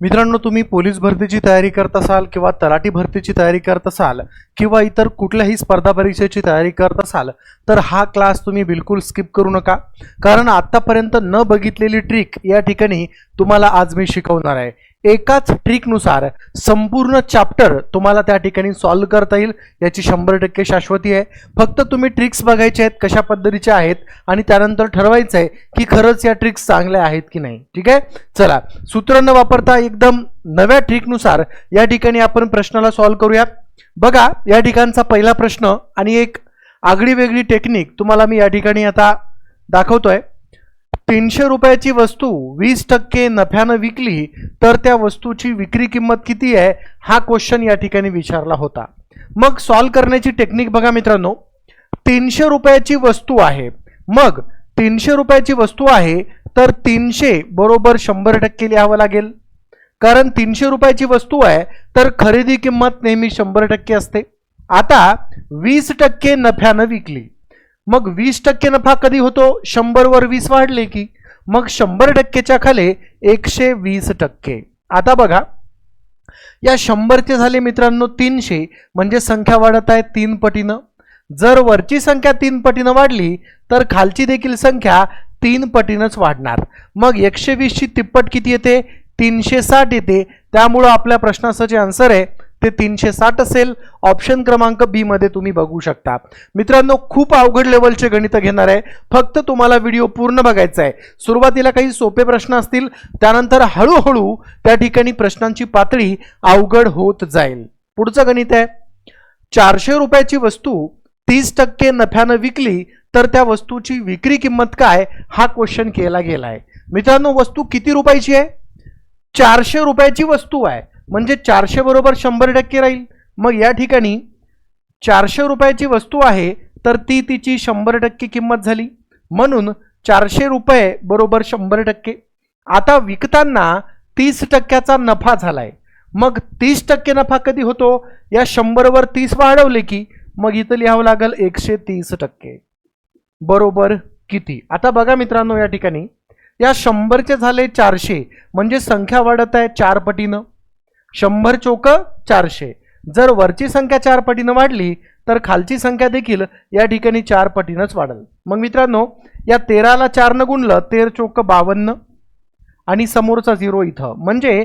मित्रांनो तुम्ही पोलीस भरतीची तयारी करत असाल किंवा तलाठी भरतीची तयारी करत असाल किंवा इतर कुठल्याही स्पर्धा परीक्षेची तयारी करत असाल तर हा क्लास तुम्ही बिलकुल स्किप करू नका. कारण आत्तापर्यंत न बघितलेली ट्रिक या ठिकाणी तुम्हाला आज मी शिकवणार आहे. एकाच ट्रिकनुसार संपूर्ण चॅप्टर तुम्हाला त्या ठिकाणी सॉल्व्ह करता येईल. याची शंभर टक्के शाश्वती आहे. फक्त तुम्ही ट्रिक्स बघायचे आहेत कशा पद्धतीच्या आहेत आणि त्यानंतर ठरवायचं आहे की खरंच या ट्रिक्स चांगल्या आहेत की नाही. ठीक आहे? चला सूत्र न वापरता एकदम नव्या ट्रिकनुसार या ठिकाणी आपण प्रश्नाला सॉल्व्ह करूया. बघा या ठिकाणचा पहिला प्रश्न आणि एक आगळी वेगळी टेक्निक तुम्हाला मी या ठिकाणी आता दाखवतोय. तीनशे रुपयाची वस्तू वीस टक्के नफ्यानं विकली तर त्या वस्तूची विक्री किंमत किती आहे हा क्वेश्चन या ठिकाणी विचारला होता. मग सॉल्व करण्याची टेक्निक बघा मित्रांनो. तीनशे रुपयाची वस्तू आहे. मग तीनशे रुपयाची वस्तू आहे तर तीनशे बरोबर शंभर टक्के लिहावं लागेल. कारण तीनशे रुपयाची वस्तू आहे तर खरेदी किंमत नेहमी शंभर टक्के असते. आता वीस टक्के नफ्यानं विकली. मग वीस टक्के नफा कधी होतो? शंभरवर वीस वाढले की. मग शंभर टक्केच्या खाली एकशे वीस टक्के. आता बघा. या शंभरचे झाले मित्रांनो तीनशे. म्हणजे संख्या वाढत आहे तीन पटीनं. जर वरची संख्या तीन पटीनं वाढली तर खालची देखील संख्या तीन पटीनंच वाढणार. मग एकशे वीसची तिप्पट किती येते? तीनशे साठ येते. त्यामुळं आपल्या प्रश्नाचं जे आन्सर आहे ते तीनशे साठ असेल. ऑप्शन क्रमांक बी मध्ये तुम्ही बघू शकता. मित्रांनो खूप अवघड लेवलचे गणित घेणार आहे. फक्त तुम्हाला व्हिडिओ पूर्ण बघायचा आहे. सुरुवातीला काही सोपे प्रश्न असतील. त्यानंतर हळूहळू त्या ठिकाणी प्रश्नांची पातळी अवघड होत जाईल. पुढचं गणित आहे. चारशे रुपयाची वस्तू तीस टक्के नफ्यानं विकली तर त्या वस्तूची विक्री किंमत काय? हा क्वेश्चन केला गेला आहे मित्रांनो वस्तू किती रुपयाची आहे? चारशे रुपयाची वस्तू आहे. म्हणजे चारशे बरोबर शंभर टक्के राहील. मग या ठिकाणी चारशे रुपयाची वस्तू आहे तर ती तिची शंभर टक्के किंमत झाली. म्हणून चारशे रुपये बरोबर शंभर टक्के. आता विकताना तीस टक्क्याचा नफा झालाय. मग तीस टक्के नफा कधी होतो? या शंभरवर तीस वाढवले की मग इथं लिहावं लागेल एकशे तीस टक्के. बरोबर किती? आता बघा मित्रांनो या ठिकाणी. या शंभरचे झाले चारशे. म्हणजे संख्या वाढत आहे चार पटीनं. शंभर चोक चारशे. जर वरची संख्या चार पटीनं वाढली तर खालची संख्या देखील या ठिकाणी चार पटीनंच वाढेल. मग मित्रांनो या तेराला चारनं गुणलं तेर चोक बावन्न आणि समोरचा झिरो इथं. म्हणजे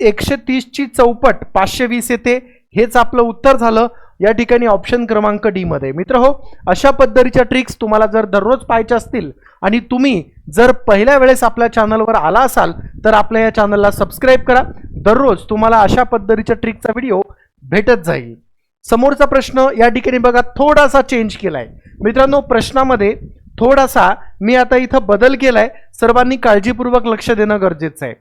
एकशे तीसची चौपट पाचशे वीस येते हेच आपलं उत्तर झालं. या ठिकाणी ऑप्शन क्रमांक डी मध्ये. मित्र हो अशा पद्धतीच्या ट्रिक्स तुम्हाला जर दररोज पाहायच्या असतील आणि तुम्ही जर पहिल्या वेळेस आपल्या चॅनलवर आला असाल तर आपल्या या चॅनलला सबस्क्राईब करा. दररोज तुम्हाला अशा पद्धतीच्या ट्रिकचा व्हिडिओ भेटत जाईल. समोरचा प्रश्न या ठिकाणी बघा थोडासा चेंज केलाय. मित्रांनो प्रश्नामध्ये थोडासा मी आता इथं बदल केलाय. सर्वांनी काळजीपूर्वक लक्ष देणं गरजेचं आहे.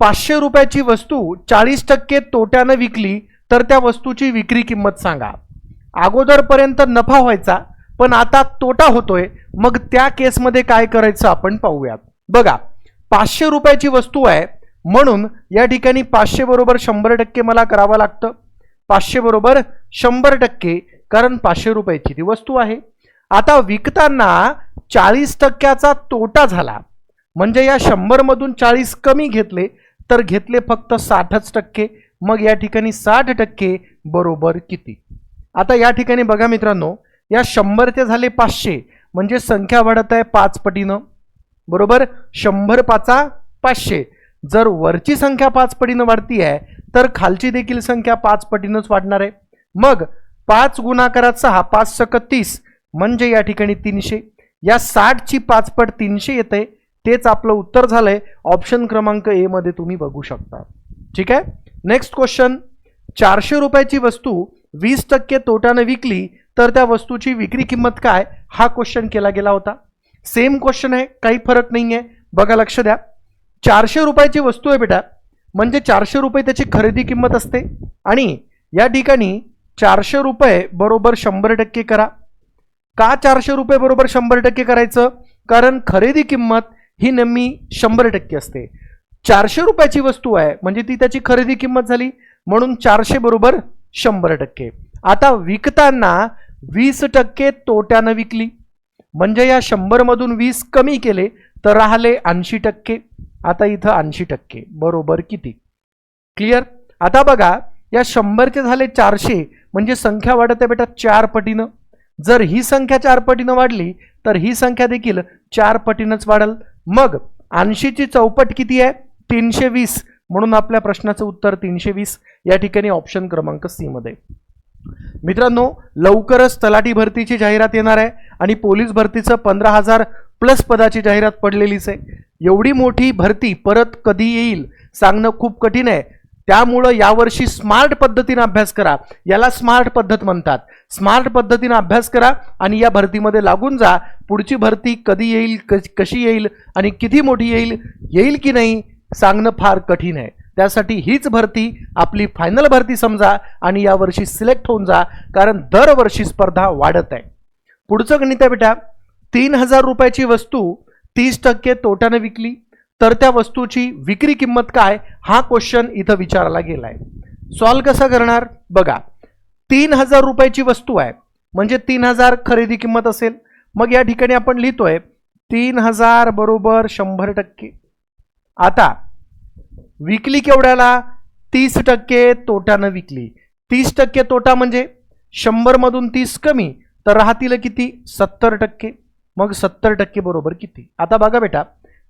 पाचशे रुपयाची वस्तू चाळीस टक्के तोट्यानं विकली तर त्या वस्तूची विक्री किंमत सांगा. अगोदरपर्यंत नफा व्हायचा पण आता तोटा होतोय. मग त्या केसमध्ये काय करायचं आपण पाहूयात. बघा पाचशे रुपयाची वस्तू आहे. म्हणून या ठिकाणी पाचशे बरोबर शंभर टक्के मला करावं लागतं. पाचशे बरोबर शंभर टक्के कारण पाचशे रुपयाची ती वस्तू आहे. आता विकताना चाळीस टक्क्याचा तोटा झाला. म्हणजे या शंभरमधून चाळीस कमी घेतले तर घेतले फक्त साठच टक्के. मग या ठिकाणी साठ टक्के बरोबर किती? आता या ठिकाणी बघा मित्रांनो या शंभरचे झाले पाचशे म्हणजे संख्या वाढत आहे पाच पटीनं. बरोबर? शंभर पाचा पाचशे. जर वरची संख्या पाच पटीनं वाढती आहे तर खालची देखील संख्या पाच पटीनंच वाढणार आहे. मग पाच गुणाकारात सहा पाच सक तीस म्हणजे या ठिकाणी तीनशे. या साठची पाचपट तीनशे येते तेच आपलं उत्तर झालंय. ऑप्शन क्रमांक ए मध्ये तुम्ही बघू शकता. ठीक आहे? नेक्स्ट क्वेश्चन चारशे रुपयाची वस्तू वीस टक्के तोट्यानं विकली तर त्या वस्तूची विक्री किंमत काय? हा क्वेश्चन केला गेला होता. सेम क्वेश्चन आहे काही फरक नाही आहे बघा लक्ष द्या. चारशे रुपयाची वस्तू आहे बेटा. म्हणजे चारशे रुपये त्याची खरेदी किंमत असते. आणि या ठिकाणी चारशे रुपये बरोबर शंभर टक्के करा. का चारशे रुपये बरोबर शंभर टक्के करायचं? कारण खरेदी किंमत ही नेहमी शंभर टक्के असते. चारशे रुपयाची वस्तू आहे. म्हणजे ती त्याची खरेदी किंमत झाली. म्हणून चारशे बरोबर शंभर टक्के. आता विकताना वीस टक्के तोट्यानं विकली. म्हणजे या शंभरमधून वीस कमी केले तर राहिले ऐंशी टक्के. आता इथं ऐंशी टक्के. बरोबर किती? क्लिअर आता बघा या शंभरचे झाले चारशे म्हणजे संख्या वाढत आहे बेटा चार पटीनं. जर ही संख्या चार पटीनं वाढली तर ही संख्या देखील चार पटीनंच वाढल. मग ऐंशीची चौपट किती आहे? तीनशे वीस म्हणून आपल्या प्रश्नाचं उत्तर तीनशे वीस. या ठिकाणी ऑप्शन क्रमांक सीमध्ये मित्रांनो लवकरच तलाठी भरतीची जाहिरात येणार आहे आणि पोलीस भरतीचं पंधरा हजार प्लस पदाची जाहिरात पडलेलीच आहे. एवढी मोठी भरती परत कधी येईल सांगणं खूप कठीण आहे. त्यामुळं यावर्षी स्मार्ट पद्धतीनं अभ्यास करा. याला स्मार्ट पद्धत म्हणतात. स्मार्ट पद्धतीनं अभ्यास करा आणि या भरतीमध्ये लागून जा. पुढची भरती कधी येईल क- कशी येईल आणि किती मोठी येईल येईल की नाही सांगणं फार कठीण आहे. त्यासाठी हीच भरती आपली फायनल भरती समजा आणि यावर्षी सिलेक्ट होऊन जा कारण दरवर्षी स्पर्धा वाढत आहे. पुढचं गणित आहे बेटा तीन हजार रुपयाची वस्तू तीस टक्के तोट्याने विकली तर त्या वस्तूची विक्री किंमत काय हा क्वेश्चन इथं विचारला गेलाय. सॉल्व कसा करणार? बघा तीन हजार रुपयाची वस्तू आहे म्हणजे तीन हजार खरेदी किंमत असेल. मग या ठिकाणी आपण लिहितोय तीन हजार बरोबर शंभर टक्के. आता विकली केवढ्याला? तीस टक्के तोट्यानं विकली. तीस टक्के तोटा म्हणजे शंभरमधून तीस कमी तर राहतील किती? सत्तर टक्के. मग सत्तर टक्के बरोबर किती? आता बघा बेटा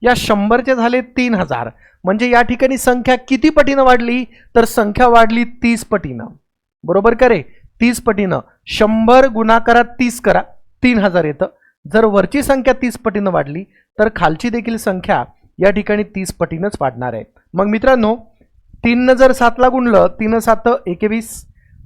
या शंभरचे झाले तीन हजार. म्हणजे या ठिकाणी संख्या किती पटीनं वाढली? तर संख्या वाढली तीस पटीनं. बरोबर का रे? तीस पटीनं. शंभर गुणाकारात तीस करा. तीन हजार येतं. जर वरची संख्या तीस पटीनं वाढली तर खालची देखील संख्या या ठिकाणी तीस पटीनंच वाढणार आहे. मग मित्रांनो तीननं जर सातला गुणलं तीन सात एकवीस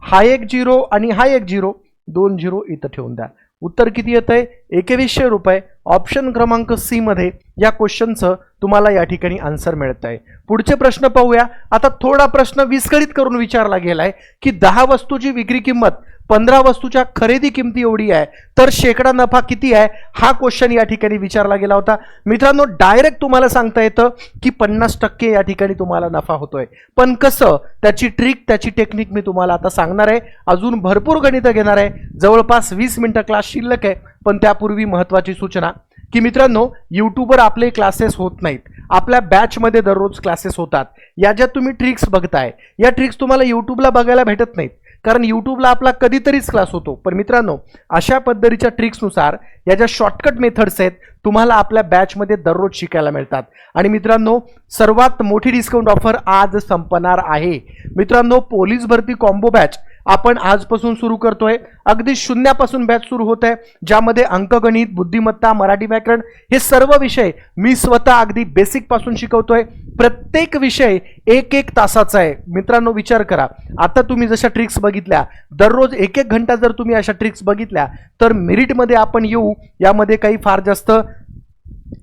हा एक झिरो आणि हा एक झिरो दोन झिरो इथं ठेवून द्या. उत्तर किती येतं आहे एकवीसशे रुपये. ऑप्शन क्रमांक सी मध्ये या क्वेश्चनचं तुम्हाला या ठिकाणी आन्सर मिळत आहे पुढचे प्रश्न पाहूया. आता थोडा प्रश्न विस्कळीत करून विचारला गेलाय की दहा वस्तूची विक्री किंमत पंधरा वस्तूच्या खरेदी किमती एवढी आहे तर शेकडा नफा किती आहे हा क्वेश्चन या ठिकाणी विचारला गेला होता. मित्रांनो डायरेक्ट तुम्हाला सांगता येतं की पन्नास टक्के या ठिकाणी तुम्हाला नफा होतोय. पण कसं त्याची ट्रिक त्याची टेक्निक मी तुम्हाला आता सांगणार आहे. अजून भरपूर गणितं घेणार आहे. जवळपास वीस मिनटं क्लास शिल्लक आहे पण त्यापूर्वी महत्त्वाची सूचना की मित्रांनो यूट्यूबवर आपले क्लासेस होत नाहीत. आपल्या बॅचमध्ये दररोज क्लासेस होतात. या ज्या तुम्ही ट्रिक्स बघताय या ट्रिक्स तुम्हाला यूट्यूबला बघायला भेटत नाहीत. कारण यूट्यूबला आपला कधीतरीच क्लास होतो. पण मित्रांनो अशा पद्धतीच्या ट्रिक्सनुसार या ज्या शॉर्टकट मेथड्स आहेत तुम्हाला आपल्या बॅचमध्ये दररोज शिकायला मिळतात. आणि मित्रांनो सर्वात मोठी डिस्काउंट ऑफर आज संपणार आहे. मित्रांनो पोलीस भरती कॉम्बो बॅच आपण आजपासून सुरू करतोय. अगदी शून्यापासून बॅच सुरू होत आहे ज्यामध्ये अंकगणित बुद्धिमत्ता मराठी व्याकरण हे सर्व विषय मी स्वतः अगदी बेसिकपासून शिकवतोय. प्रत्येक विषय एक एक तासाचा आहे. मित्रांनो विचार करा. आता तुम्ही जशा ट्रिक्स बघितल्या दररोज एक एक घंटा जर तुम्ही अशा ट्रिक्स बघितल्या तर मेरिटमध्ये आपण येऊ. यामध्ये काही फार जास्त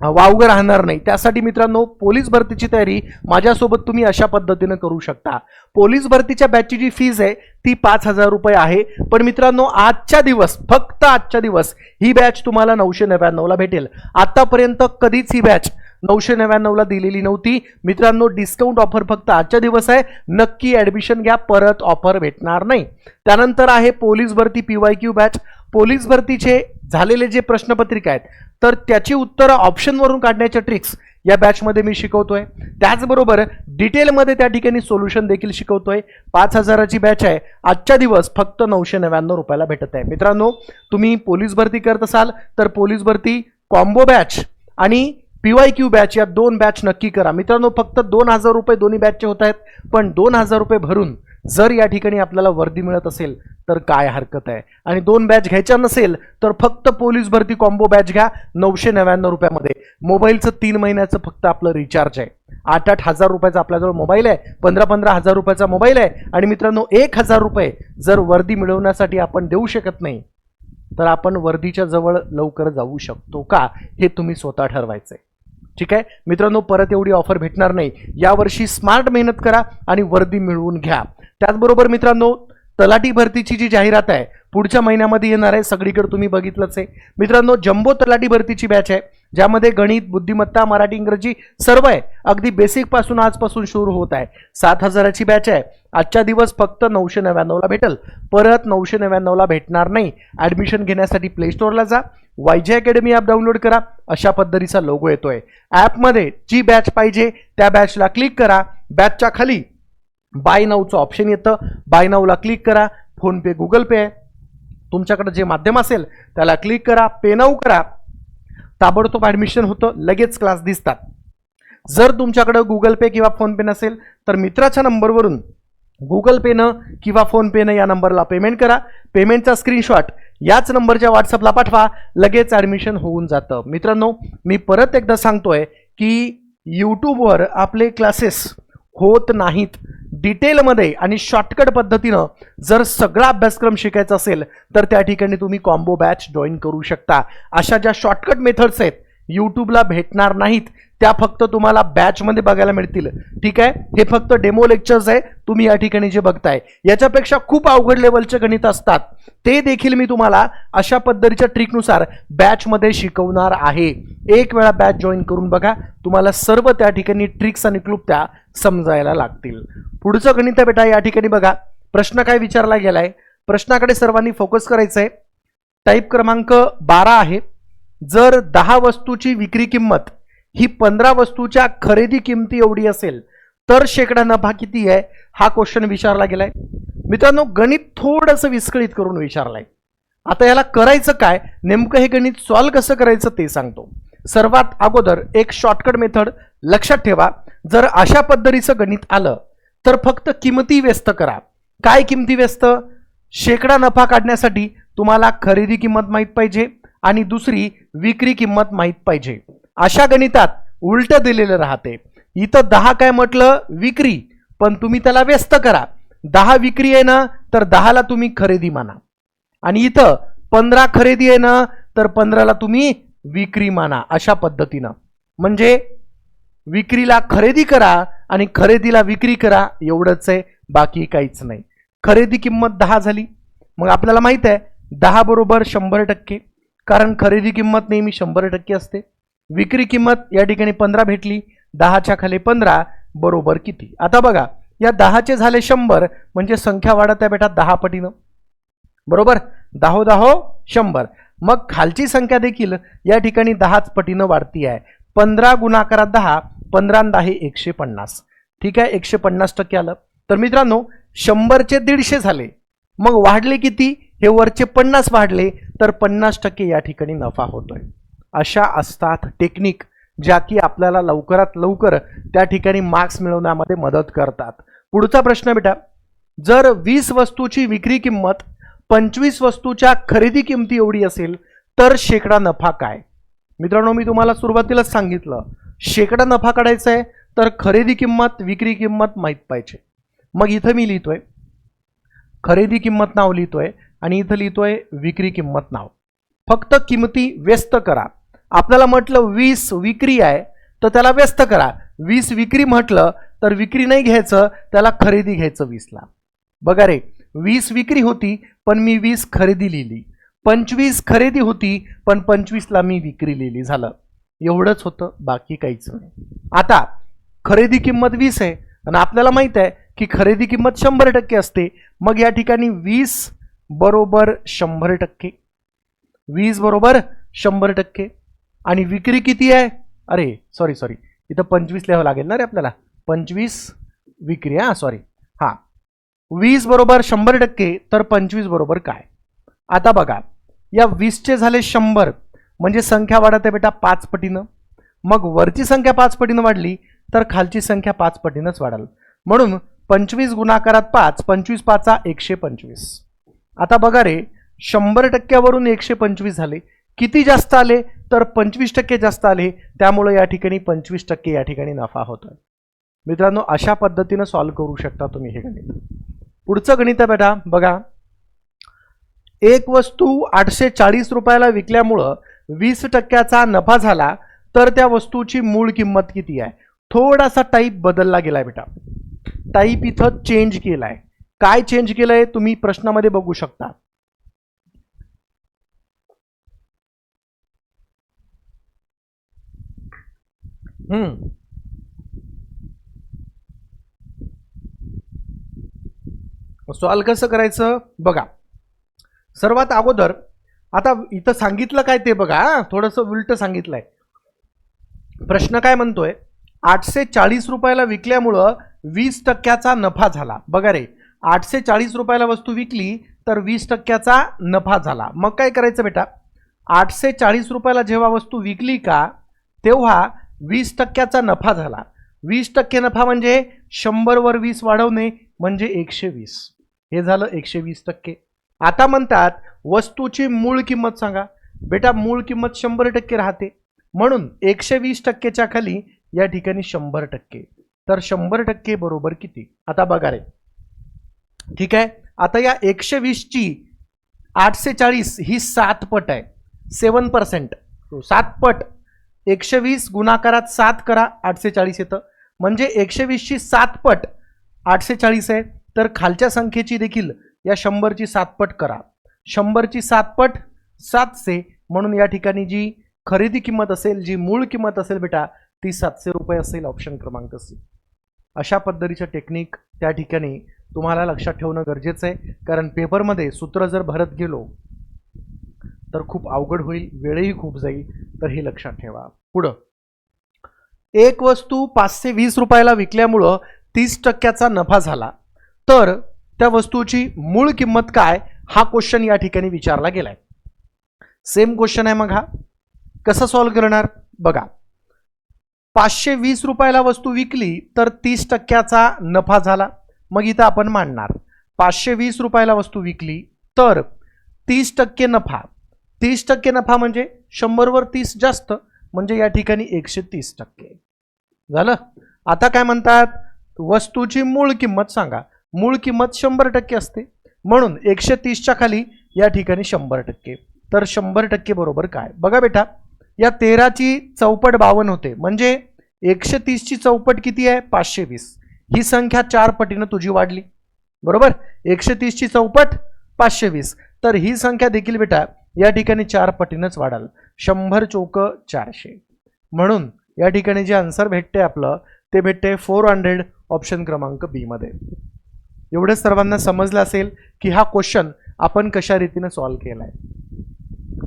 वावगं राहणार नाही. त्यासाठी मित्रांनो पोलीस भरतीची तयारी माझ्यासोबत तुम्ही अशा पद्धतीनं करू शकता. पोलीस भरतीच्या बॅचची जी फीज आहे ती पाच हजार रुपये आहे. पण मित्रांनो आजच्या दिवस फक्त आजच्या दिवस ही बॅच तुम्हाला नऊशे नव्याण्णवला भेटेल. आतापर्यंत कधीच ही बॅच नऊशे नव्याण्णवला दिलेली नव्हती. मित्रांनो डिस्काउंट ऑफर फक्त आजच्या दिवस आहे. नक्की ॲडमिशन घ्या परत ऑफर भेटणार नाही. त्यानंतर आहे पोलीस भरती P Y Q batch police भरतीचे झालेले जे प्रश्नपत्रिका आहेत तर त्याची उत्तरं ऑप्शनवरून काढण्याच्या ट्रिक्स या बॅचमध्ये मी शिकवतोय. त्याचबरोबर डिटेलमध्ये त्या ठिकाणी सोल्युशन देखील शिकवतोय. पाच हजाराची बॅच आहे. आजच्या दिवस फक्त नऊशे नव्याण्णव रुपयाला भेटत आहे. मित्रांनो तुम्ही पोलीस भरती करत असाल तर पोलीस भरती कॉम्बो बॅच आणि पी वाय क्यू बॅच या दोन बॅच नक्की करा. मित्रांनो फक्त दोन हजार रुपये दोन्ही बॅचचे होत आहेत पण दोन हजार रुपये भरून जर या ठिकाणी आपल्याला वर्दी मिळत असेल तर काय हरकत आहे? आणि दोन बॅच घ्यायच्या नसेल तर फक्त पोलीस भरती कॉम्बो बॅच घ्या नऊशे नव्याण्णव रुपयामध्ये. मोबाईलचं तीन महिन्याचं फक्त आपलं रिचार्ज आहे. आठ आठ हजार रुपयाचा आपल्याजवळ मोबाईल आहे पंधरा पंधरा हजार रुपयाचा मोबाईल आहे. आणि मित्रांनो एक हजार रुपये जर वर्दी मिळवण्यासाठी आपण देऊ शकत नाही तर आपण वर्दीच्या जवळ लवकर जाऊ शकतो का? हे तुम्ही स्वतः ठरवायचंय. ठीक आहे? मित्रांनो परत एवढी ऑफर भेटणार नाही. यावर्षी स्मार्ट मेहनत करा आणि वर्दी मिळवून घ्या. त्याचबरोबर मित्रांनो तलाठी भरतीची जी जाहिरात आहे पुढच्या महिन्यामध्ये येणार आहे सगळीकडे तुम्ही बघितलंच आहे. मित्रांनो जम्बो तलाठी भरतीची बॅच आहे ज्यामध्ये गणित बुद्धिमत्ता मराठी इंग्रजी सर्व आहे. अगदी बेसिकपासून आजपासून सुरू होत आहे. सात हजाराची बॅच आहे. आजच्या दिवस फक्त नऊशे नव्याण्णवला भेटेल. परत नऊशे नव्याण्णवला भेटणार नाही. ॲडमिशन घेण्यासाठी प्ले स्टोअरला जा. Y G academy app download करा. अशा पद्धतीचा लोगो येतोय. ॲपमध्ये जी बॅच पाहिजे त्या बॅचला क्लिक करा. बॅचच्या खाली बाय नाऊचं ऑप्शन येतं. बाय नाऊला क्लिक करा. फोनपे गुगल पे आहे तुमच्याकडे जे माध्यम असेल त्याला क्लिक करा. पे नाऊ करा. ताबडतोब ॲडमिशन होतं. लगेच क्लास दिसतात. जर तुमच्याकडं गुगल पे किंवा फोनपे नसेल तर मित्राच्या नंबरवरून गुगल पेनं किंवा फोनपेनं या नंबरला पेमेंट करा. पेमेंटचा स्क्रीनशॉट याच नंबरच्या व्हॉट्सअपला पाठवा. लगेच ॲडमिशन होऊन जातं. मित्रांनो मी परत एकदा सांगतोय की यूट्यूबवर आपले क्लासेस होत नाहीत. डिटेलमध्ये आणि शॉर्टकट पद्धतीनं जर सगळा अभ्यासक्रम शिकायचा असेल तर त्या ठिकाणी तुम्ही कॉम्बो बॅच जॉईन करू शकता. अशा ज्या शॉर्टकट मेथड्स आहेत यूट्यूबला भेटणार नाहीत त्या फक्त तुम्हाला बॅचमध्ये बघायला मिळतील. ठीक आहे? हे फक्त डेमो लेक्चर्स आहे तुम्ही या ठिकाणी जे बघताय. याच्यापेक्षा खूप अवघड लेवलचे गणित असतात. ते देखील मी तुम्हाला अशा पद्धतीच्या ट्रिकनुसार बॅचमध्ये शिकवणार आहे. एक वेळा बॅच जॉईन करून बघा तुम्हाला सर्व त्या ठिकाणी ट्रिक्स आणि क्लुप्त्या समजायला लागतील. पुढचं गणित आहे बेटा या ठिकाणी बघा. प्रश्न काय विचारला गेलाय? प्रश्नाकडे सर्वांनी फोकस करायचं आहे टाईप क्रमांक बारा आहे. जर दहा वस्तूची विक्री किंमत ही पंधरा वस्तूच्या खरेदी किमती एवढी असेल तर शेकडा नफा किती आहे? हा क्वेश्चन विचारला गेलाय. मित्रांनो गणित थोडंसं विस्कळीत करून विचारलाय. आता याला करायचं काय? नेमकं हे गणित सॉल्व कसं करायचं ते सांगतो. सर्वात अगोदर एक शॉर्टकट मेथड लक्षात ठेवा. जर अशा पद्धतीचं गणित आलं तर फक्त किमती व्यस्त करा. काय किमती व्यस्त? शेकडा नफा काढण्यासाठी तुम्हाला खरेदी किंमत माहीत पाहिजे. आणि दुसरी विक्री किंमत माहीत पाहिजे. अशा गणितात उलट दिलेलं राहते. इथं दहा काय म्हटलं? विक्री. पण तुम्ही त्याला व्यस्त करा. दहा विक्री आहे ना तर दहाला तुम्ही खरेदी माना. आणि इथं पंधरा खरेदी आहे ना तर पंधराला तुम्ही विक्री माना अशा पद्धतीनं. म्हणजे विक्रीला खरेदी करा आणि खरेदीला विक्री करा एवढंच आहे बाकी काहीच नाही. खरेदी किंमत दहा झाली. मग आपल्याला माहीत आहे दहा बरोबर शंभर टक्के. कारण खरेदी किंमत नेहमी शंभर टक्के असते. विक्री किंमत या ठिकाणी पंधरा भेटली दहाच्या खाली पंधरा बरोबर किती? आता बघा या दहाचे झाले शंभर म्हणजे संख्या वाढत आहे बेटा दहा पटीनं. बरोबर? दाहो दाहो शंभर. मग खालची संख्या देखील या ठिकाणी दहाच पटीनं वाढती आहे. पंधरा गुणाकारात दहा पंधरा दहा एकशे पन्नास. ठीक आहे? एकशे पन्नास टक्के आलं. तर मित्रांनो शंभरचे दीडशे झाले. मग वाढले किती? हे वरचे पन्नास वाढले. तर पन्नास टक्के या ठिकाणी नफा होतोय. अशा असतात टेक्निक ज्या की आपल्याला लवकरात लवकर त्या ठिकाणी मार्क्स मिळवण्यामध्ये मदत करतात. पुढचा प्रश्न बेटा जर वीस वस्तूची विक्री किंमत पंचवीस वस्तूच्या खरेदी किमती एवढी असेल तर शेकडा नफा काय? मित्रांनो मी तुम्हाला सुरुवातीलाच सांगितलं शेकडा नफा काढायचा आहे तर खरेदी किंमत विक्री किंमत माहीत पाहिजे. मग इथं मी लिहितोय खरेदी किंमत नाव लिहितोय आणि इथं लिहितोय विक्री किंमत नाव. फक्त किमती व्यस्त करा. आपल्याला म्हटलं वीस विक्री आहे तर त्याला व्यस्त करा. वीस विक्री म्हटलं तर विक्री नाही घ्यायचं त्याला खरेदी घ्यायचं वीसला बघा रे वीस विक्री होती पण मी वीस खरेदी लिहिली. पंचवीस खरेदी होती पण पंचवीसला मी विक्री लिहिली. झालं. एवढंच होतं बाकी काहीच नाही. आता खरेदी किंमत वीस आहे आणि आपल्याला माहीत आहे की खरेदी किंमत शंभर टक्के असते. मग या ठिकाणी वीस बरोबर शंभर टक्के. वीस बरोबर शंभर टक्के. आणि विक्री किती आहे? अरे सॉरी सॉरी इथं पंचवीस लिहावं लागेल ना रे आपल्याला? पंचवीस विक्री हां सॉरी हां. वीस बरोबर शंभर टक्के तर पंचवीस बरोबर काय? आता बघा या वीसचे झाले शंभर म्हणजे संख्या वाढत आहे बेटा पाच पटीनं. मग वरची संख्या पाच पटीनं वाढली तर खालची संख्या पाच पटीनंच वाढेल. म्हणून पंचवीस गुणाकारात पाच पंचवीस पाचा एकशे पंचवीस. आता बघा रे शंभर टक्क्यावरून एकशे पंचवीस झाले. किती जास्त आले? तर पंचवीस टक्के जास्त आले. त्यामुळे या ठिकाणी पंचवीस टक्के या ठिकाणी नफा होतोय. मित्रांनो अशा पद्धतीनं सॉल्व्ह करू शकता तुम्ही हे गणित. पुढचं गणित आहे बेटा बघा. एक वस्तू आठशे चाळीस रुपयाला विकल्यामुळं वीस टक्क्याचा नफा झाला तर त्या वस्तूची मूळ किंमत किती आहे? थोडासा टाईप बदलला गेलाय बेटा. टाईप इथं चेंज केलाय. काय चेंज केलंय तुम्ही प्रश्नामध्ये बघू शकता. हम्म. सॉल्व कसं करायचं? बघा. सर्वात अगोदर आता इथं सांगितलं काय ते बघा थोडंसं उलट सांगितलंय. प्रश्न काय म्हणतोय? आठशे चाळीस रुपयाला विकल्यामुळं वीस टक्क्याचा नफा झाला. बघा रे आठशे चाळीस रुपयाला वस्तू विकली तर वीस टक्क्याचा नफा झाला. मग काय करायचं बेटा? आठशे चाळीस रुपयाला जेव्हा वस्तू विकली का तेव्हा वीस टक्क्याचा नफा झाला. वीस टक्के नफा म्हणजे शंभरवर वीस वाढवणे म्हणजे एकशे वीस हे झालं एकशे वीस टक्के. आता म्हणतात वस्तूची मूळ किंमत सांगा. बेटा मूळ किंमत शंभर टक्के राहते. म्हणून एकशे वीस टक्केच्या खाली या ठिकाणी शंभर टक्के. तर शंभर टक्के बरोबर किती? आता बघा रे. ठीक आहे? आता या एकशे वीसची आठशे चाळीस ही सात पट आहे. Seven percent. सात पट. एकशे वीस गुणाकारात सात करा आठशे चाळीस येतं. म्हणजे एकशे वीसची सात पट आठशे चाळीस आहे. तर खालच्या संख्येची देखील या शंभरची सात पट करा. शंभरची सात पट सातशे म्हणून या ठिकाणी जी खरेदी किंमत असेल जी मूळ किंमत असेल बेटा ती सातशे रुपये असेल ऑप्शन क्रमांक सी अशा पद्धतीचं टेक्निक त्या ठिकाणी तुम्हाला लक्षात ठेवणं गरजेचं आहे. कारण पेपरमध्ये सूत्र जर भरत गेलो तर खूप अवघड होईल वेळही खूप जाईल तर हे लक्षात ठेवा. पुढं. एक वस्तू पाचशे वीस रुपयाला विकल्यामुळं तीस टक्क्याचा नफा झाला. तर त्या वस्तूची मूळ किंमत काय? हा क्वेश्चन या ठिकाणी विचारला गेलाय. सेम क्वेश्चन आहे मग हा. कसं सॉल्व्ह करणार? बघा. पाचशे वीस रुपयाला वस्तू विकली तर तीस टक्क्याचा नफा झाला. मग इथं आपण मांडणार. पाचशे वीस रुपयाला वस्तू विकली तर तीस टक्के नफा. तीस टक्के नफा म्हणजे शंभरवर तीस जास्त म्हणजे या ठिकाणी एकशे तीस टक्के. झालं? आता काय म्हणतात? वस्तूची मूळ किंमत सांगा. मूळ किंमत शंभर टक्के असते. म्हणून एकशे तीसच्या खाली या ठिकाणी शंभर टक्के. तर शंभर टक्के बरोबर काय? बघा बेटा या तेराची चौपट बावन्न होते. म्हणजे एकशे तीसची चौपट किती आहे? पाचशे वीस. ही संख्या चार पटीनं तुझी वाढली. बरोबर? एकशे तीसची चौपट पाचशे वीस. तर ही संख्या देखील बेटा या ठिकाणी चार पटीनंच वाढाल. शंभर चौक चारशे. म्हणून या ठिकाणी जे आन्सर भेटते आपलं ते भेटते फोर हंड्रेड ऑप्शन क्रमांक बीमध्ये एवढं सर्वांना समजलं असेल की हा क्वेश्चन आपण कशा रीतीनं सॉल्व्ह केला आहे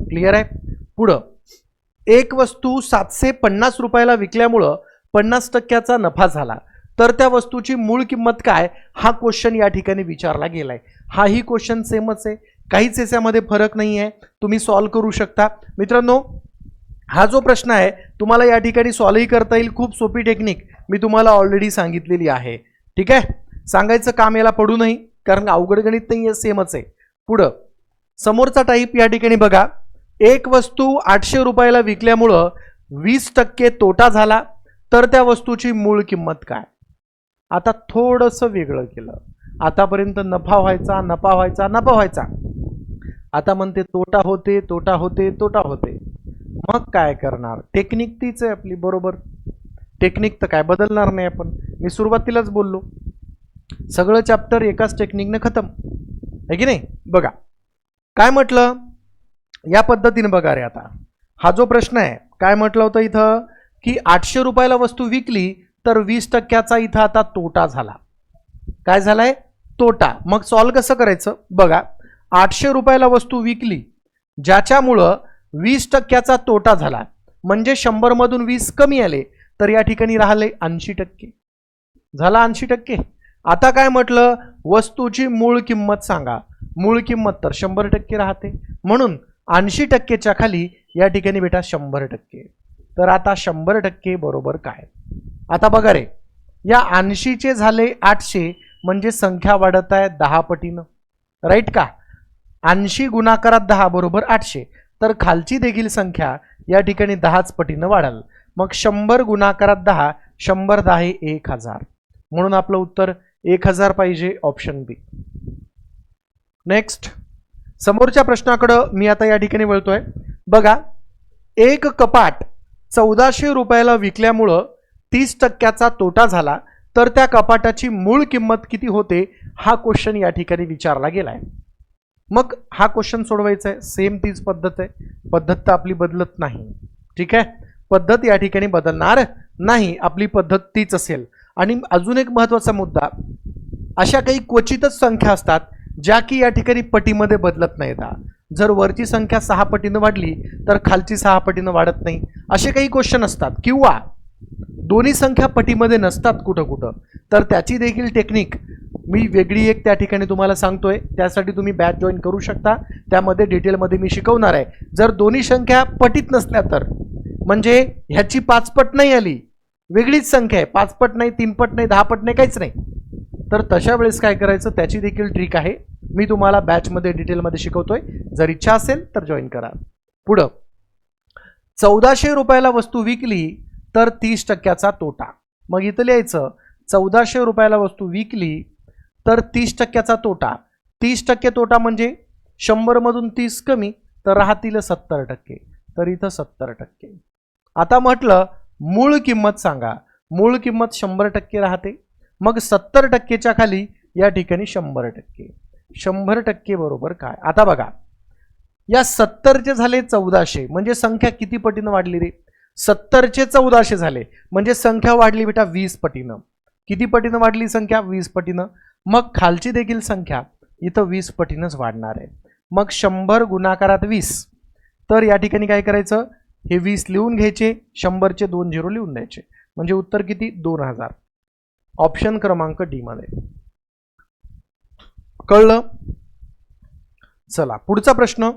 क्लिअर आहे? पुढं. एक वस्तू सातशे पन्नास रुपयाला विकल्यामुळं पन्नास टक्क्याचा नफा झाला. तर त्या वस्तूची मूळ किंमत काय? हा क्वेश्चन या ठिकाणी विचारला गेलाय. हाही क्वेश्चन सेमच आहे. काहीच याच्यामध्ये फरक नाही आहे तुम्ही सॉल्व्ह करू शकता. मित्रांनो हा जो प्रश्न आहे तुम्हाला या ठिकाणी सॉल्वही करता येईल. खूप सोपी टेक्निक मी तुम्हाला ऑलरेडी सांगितलेली आहे. ठीक आहे? सांगायचं काम याला पडू नाही कारण अवघड गणित नाही आहे सेमच आहे. पुढं समोरचा टाईप या ठिकाणी बघा. एक वस्तू आठशे रुपयाला विकल्यामुळं वीस टक्के तोटा झाला. तर त्या वस्तूची मूळ किंमत काय? आता थोडंसं वेगळं केलं. आतापर्यंत नफा व्हायचा नफा व्हायचा नफा व्हायचा. आता म्हणते तोटा होते तोटा होते तोटा होते. मग काय करणार? टेक्निक तीच आहे आपली बरोबर? टेक्निक तर काय बदलणार नाही आपण. मी सुरुवातीलाच बोललो. सगळं चॅप्टर एकाच टेक्निकनं खतम. आहे की नाही? बघा. काय म्हटलं? या पद्धतीने बघा रे आता. हा जो प्रश्न आहे काय म्हटलं होतं इथं? की आठशे रुपयाला वस्तू विकली तर वीस टक्क्याचा इथं आता तोटा झाला. काय झालाय? तोटा. मग सॉल्व कसं करायचं? बघा आठशे रुपयाला वस्तू विकली ज्याच्यामुळं वीस टक्क्याचा तोटा झाला. म्हणजे शंभरमधून वीस कमी आले तर या ठिकाणी राहिले ऐंशी टक्के. झाला ऐंशी टक्के. आता काय म्हटलं? वस्तूची मूळ किंमत सांगा. मूळ किंमत तर शंभर टक्के राहते. म्हणून ऐंशी टक्केच्या खाली या ठिकाणी बेटा शंभर टक्के. तर आता शंभर टक्के बरोबर काय? आता बघा रे या ऐंशीचे झाले आठशे म्हणजे संख्या वाढत आहे दहा पटीनं. राईट का? ऐंशी गुणाकारात दहा बरोबर आठशे. तर खालची देखील संख्या या ठिकाणी दहाच पटीनं वाढाल. मग शंभर गुणाकारात दहा शंभर दहा हे एक हजार. म्हणून आपलं उत्तर एक हजार पाहिजे ऑप्शन बी नेक्स्ट समोरच्या प्रश्नाकडं मी आता या ठिकाणी वळतोय. बघा एक कपाट चौदाशे रुपयाला विकल्यामुळं तीस टक्क्याचा तोटा झाला तर त्या कपाटाची मूळ किंमत किती होते हा क्वेश्चन या ठिकाणी विचारला गेलाय. मग हा क्वेश्चन सोडवायचा आहे. सेम तीच पद्धत आहे. पद्धत तर आपली बदलत नाही. ठीक आहे? पद्धत या ठिकाणी बदलणार नाही. आपली पद्धत तीच असेल. आणि अजून एक महत्त्वाचा मुद्दा अशा काही क्वचितच संख्या असतात ज्या की या ठिकाणी पटीमध्ये बदलत नाहीत. जर वरची संख्या सहा पटीनं वाढली तर खालची सहा पटीनं वाढत नाही. असे काही क्वेश्चन असतात. किंवा दोन्ही संख्या पटीमध्ये नसतात कुठं कुठं तर त्याची देखील टेक्निक मी वेगळी एक त्या ठिकाणी तुम्हाला सांगतोय. त्यासाठी तुम्ही बॅच जॉईन करू शकता. त्यामध्ये डिटेलमध्ये मी शिकवणार आहे. जर दोन्ही संख्या पटीत नसल्या तर म्हणजे ह्याची पाचपट नाही आली वेगळीच संख्या आहे. पाचपट नाही तीनपट नाही दहापट नाही काहीच नाही. तर तशा वेळेस काय करायचं त्याची देखील ट्रिक आहे. मी तुम्हाला बॅचमध्ये डिटेलमध्ये शिकवतोय. जर इच्छा असेल तर जॉईन करा. पुढं. चौदाशे रुपयाला वस्तू विकली तर तीस टक्क्याचा तोटा. मग इथं लिहायचं चौदाशे रुपयाला वस्तू विकली तर तीस टक्क्याचा तोटा. तीस टक्के तोटा म्हणजे शंभरमधून तीस कमी तर राहतील सत्तर टक्के. तर इथं सत्तर टक्के. आता म्हटलं मूळ किंमत सांगा. मूळ किंमत शंभर टक्के राहते. मग सत्तर टक्केच्या खाली या ठिकाणी शंभर टक्के. शंभर टक्के बरोबर काय? आता बघा. या सत्तरचे झाले चौदाशे म्हणजे संख्या किती पटीनं वाढली रे? सत्तरचे चौदाशे झाले म्हणजे संख्या वाढली बेटा वीस पटीनं. किती पटीनं वाढली संख्या? वीस पटीनं. मग खालची देखील संख्या इथं वीस पटीनंच वाढणार आहे. मग शंभर गुणाकारात वीस. तर या ठिकाणी काय करायचं? हे वीस लिहून घ्यायचे शंभरचे दोन झिरो लिहून द्यायचे. म्हणजे उत्तर किती? दोन हजार. ऑप्शन क्रमांक डीमध्ये कळलं? चला पुढचा प्रश्न.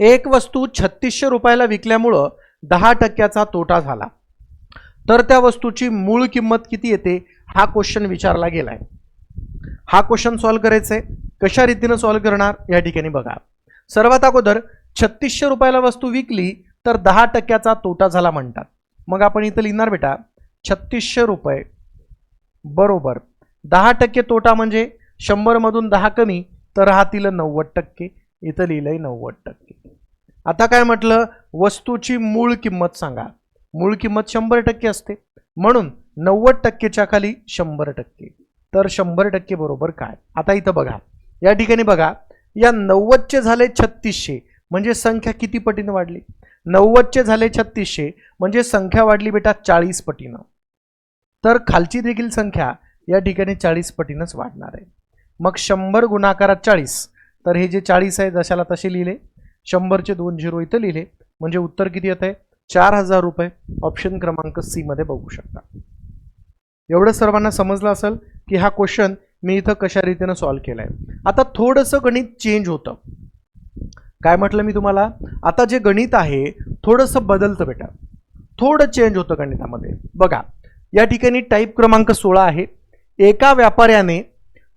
एक वस्तू छत्तीसशे रुपयाला विकल्यामुळं दहा टक्क्याचा तोटा झाला. तर त्या वस्तूची मूळ किंमत किती येते? हा क्वेश्चन विचारला गेलाय. हा क्वेश्चन सॉल्व्ह करायचा आहे कशा रीतीनं सॉल्व्ह करणार? या ठिकाणी बघा. सर्वात अगोदर छत्तीसशे रुपयाला वस्तू विकली तर दहा टक्क्याचा तोटा झाला म्हणतात. मग आपण इथं लिहिणार बेटा छत्तीसशे रुपये. बरोबर. दहा टक्के तोटा म्हणजे? शंभरमधून दहा कमी तर राहतील नव्वद टक्के. इथं लिहिलंय नव्वद टक्के. आता काय म्हटलं? वस्तूची मूळ किंमत सांगा. मूळ किंमत शंभर टक्के असते. म्हणून नव्वद टक्केच्या खाली शंभर टक्के. तर शंभर टक्के बरोबर काय? आता इथं बघा. या ठिकाणी बघा. या नव्वदचे झाले छत्तीसशे. म्हणजे संख्या किती पटीनं वाढली? नव्वदचे झाले छत्तीसशे. म्हणजे संख्या वाढली बेटा चाळीस पटीनं. तर खालची देखील संख्या या ठिकाणी चाळीस पटीनंच वाढणार आहे. मग शंभर गुणाकारात चाळीस. तर हे जे चाळीस आहे जशाला तसे लिहिले. शंभरचे दोन झिरो इथं लिहिले. म्हणजे उत्तर किती येत आहे? चार हजार रुपये. ऑप्शन क्रमांक सीमध्ये बघू शकता. एवढं सर्वांना समजलं असेल की हा क्वेश्चन मी इथं कशा रीतीनं सॉल्व्ह केलाय. आता थोडंसं गणित चेंज होतं. काय म्हटलं मी तुम्हाला? आता जे गणित आहे थोडंसं बदलतं बेटा. थोडं चेंज होतं गणितामध्ये. बघा या ठिकाणी टाईप क्रमांक सोळा आहे. एका व्यापाऱ्याने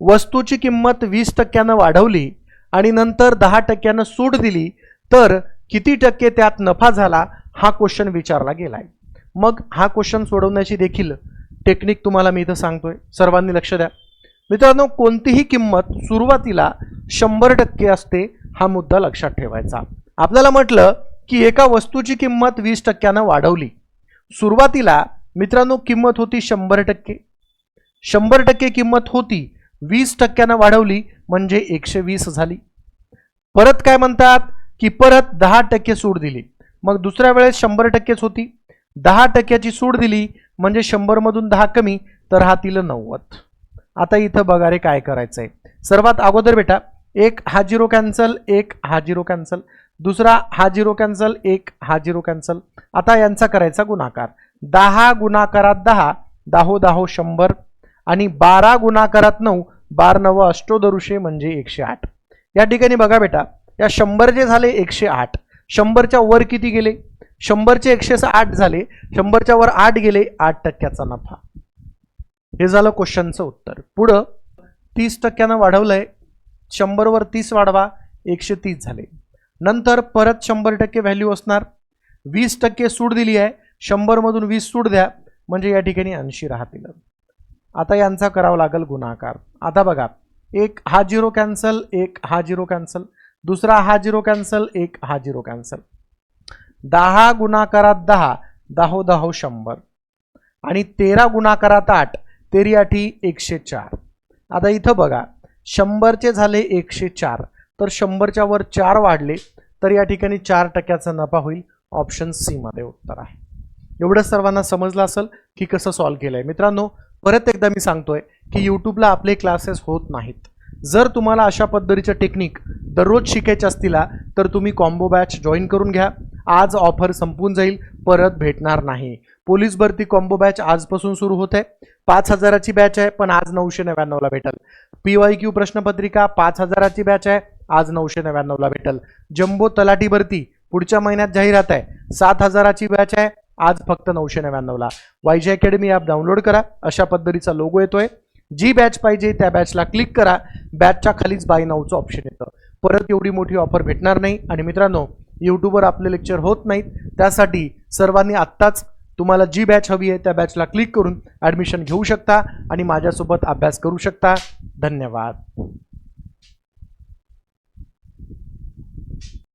वस्तूची किंमत वीस टक्क्यानं वाढवली आणि नंतर दहा टक्क्यानं सूट दिली तर किती टक्के त्यात नफा झाला हा क्वेश्चन विचारला गेलाय. मग हा क्वेश्चन सोडवण्याची देखील टेक्निक तुम्हाला मी इथं सांगतोय. सर्वांनी लक्ष द्या. मित्रांनो कोणतीही किंमत सुरुवातीला शंभर टक्के असते हा मुद्दा लक्षात ठेवायचा. आपल्याला म्हटलं की एका वस्तूची किंमत वीस टक्क्यानं वाढवली. सुरुवातीला मित्रांनो किंमत होती शंभर टक्के. शंभर टक्के किंमत होती वीस टक्क्यानं वाढवली म्हणजे एकशे वीस झाली. परत काय म्हणतात? की परत दहा टक्के सूट दिली. मग दुसऱ्या वेळेस शंभर टक्केच होती. दहा टक्क्याची सूट दिली म्हणजे शंभरमधून दहा कमी तर राहतील नव्वद. आता इथं बघा रे काय करायचं आहे सर्वात अगोदर बेटा एक हा झिरो कॅन्सल एक हा झिरो कॅन्सल. दुसरा हा झिरो कॅन्सल एक हा झिरो कॅन्सल. आता यांचा करायचा गुणाकार. दहा गुणाकारात दहा दाहो दाहो शंभर. आणि बारा गुणाकारात नऊ बार नव अष्टोदरुषे म्हणजे एकशे आठ. या ठिकाणी बघा बेटा या शंभर जे झाले एकशे आठ. शंभरच्या वर किती गेले? शंभरचे एकशे आठ झाले. शंभरच्या वर आठ गेले आठ टक्क्याचा नफा. हे झालं क्वेश्चनचं उत्तर. पुढं तीस टक्क्यानं वाढवलंय. शंभरवर तीस वाढवा एकशे तीस झाले. नंतर परत शंभर टक्के व्हॅल्यू असणार. वीस टक्के सूट दिली आहे. शंभरमधून वीस सूट द्या. म्हणजे या ठिकाणी ऐंशी राहतील. आता यांचा करावा लागेल गुणाकार. आता बघा एक हा झिरो कॅन्सल एक हा झिरो कॅन्सल दुसरा हा झिरो कॅन्सल एक हा झिरो कॅन्सल. दहा गुणाकारात दहा दहो दहो शंभर. आणि तेरा गुणाकारात आठ तेरी आठी एकशे चार. आता इथं बघा शंभरचे झाले एकशे चार तर शंभरच्या वर चार वाढले तर या ठिकाणी चार टक्क्याचा नफा होईल. ऑप्शन सीमध्ये उत्तर आहे. एवढं सर्वांना समजलं असेल की कसं सॉल्व्ह केलं आहे मित्रांनो परत एकदा मी सांगतोय की यूट्यूबला आपले क्लासेस होत नाहीत. जर तुम्हाला अशा पद्धतीच्या टेक्निक दररोज शिकायच्या असतील तर तुम्ही कॉम्बो बॅच जॉईन करून घ्या. आज ऑफर संपून जाईल परत भेटणार नाही. पोलीस भरती कॉम्बो बॅच आजपासून सुरू होते. पाच हजाराची बॅच आहे पण आज नऊशे नव्याण्णवला भेटल. पी वाय क्यू प्रश्नपत्रिका पाच हजाराची बॅच आहे आज नऊशे नव्याण्णवला भेटल. जम्बो तलाठी भरती पुढच्या महिन्यात जाहिरात आहे. सात हजाराची बॅच आहे आज फक्त नऊशे नव्याण्णवला Y J academy app download करा. अशा पद्धतीचा लोगो येतोय. जी बॅच पाहिजे त्या बॅचला क्लिक करा. बॅचच्या खालीच बाय नावचं ऑप्शन येतं. परत एवढी मोठी ऑफर भेटणार नाही. आणि मित्रांनो यूट्यूबवर आपले लेक्चर होत नाहीत. त्यासाठी सर्वांनी आत्ताच तुम्हाला जी बॅच हवी आहे त्या बॅचला क्लिक करून ॲडमिशन घेऊ शकता. आणि माझ्यासोबत अभ्यास करू शकता. धन्यवाद.